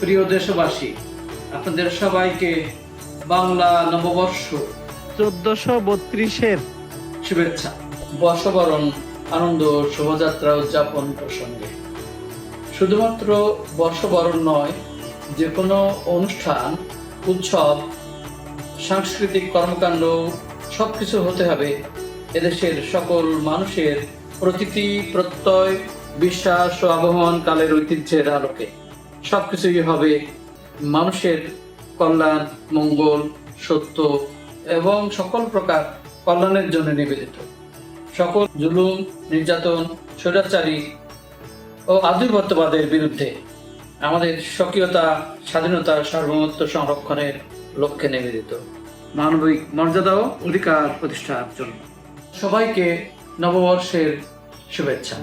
প্রিয় দেশবাসী। আপনাদের সবাইকে বাংলা নববর্ষ চোদ্দশো বত্রিশের শুভেচ্ছা, বর্ষবরণ, আনন্দ, শোভাযাত্রা উদযাপন প্রসঙ্গে। শুধুমাত্র বর্ষবরণ নয়, যে কোনো অনুষ্ঠান, উৎসব, সাংস্কৃতিক কর্মকাণ্ড সব কিছু হতে হবে এদেশের সকল মানুষের প্রতীতি প্রত্যয় বিশ্বাস ও আবহমান কালের ঐতিহ্যের আলোকে সব কিছুই হবে মানুষের কল্যাণ, মঙ্গল, সত্য এবং সকল প্রকার কল্যাণের জন্য নিবেদিত। সকল জুলুম, নির্যাতন, স্বৈরাচারী ও আধিপত্যবাদের বিরুদ্ধে আমাদের স্বকীয়তা, স্বাধীনতা, সার্বভৌমত্ব সংরক্ষণের লক্ষ্যে নিবেদিত। মানবিক মর্যাদা ও অধিকার প্রতিষ্ঠার জন্য সবাইকে নববর্ষের শুভেচ্ছা।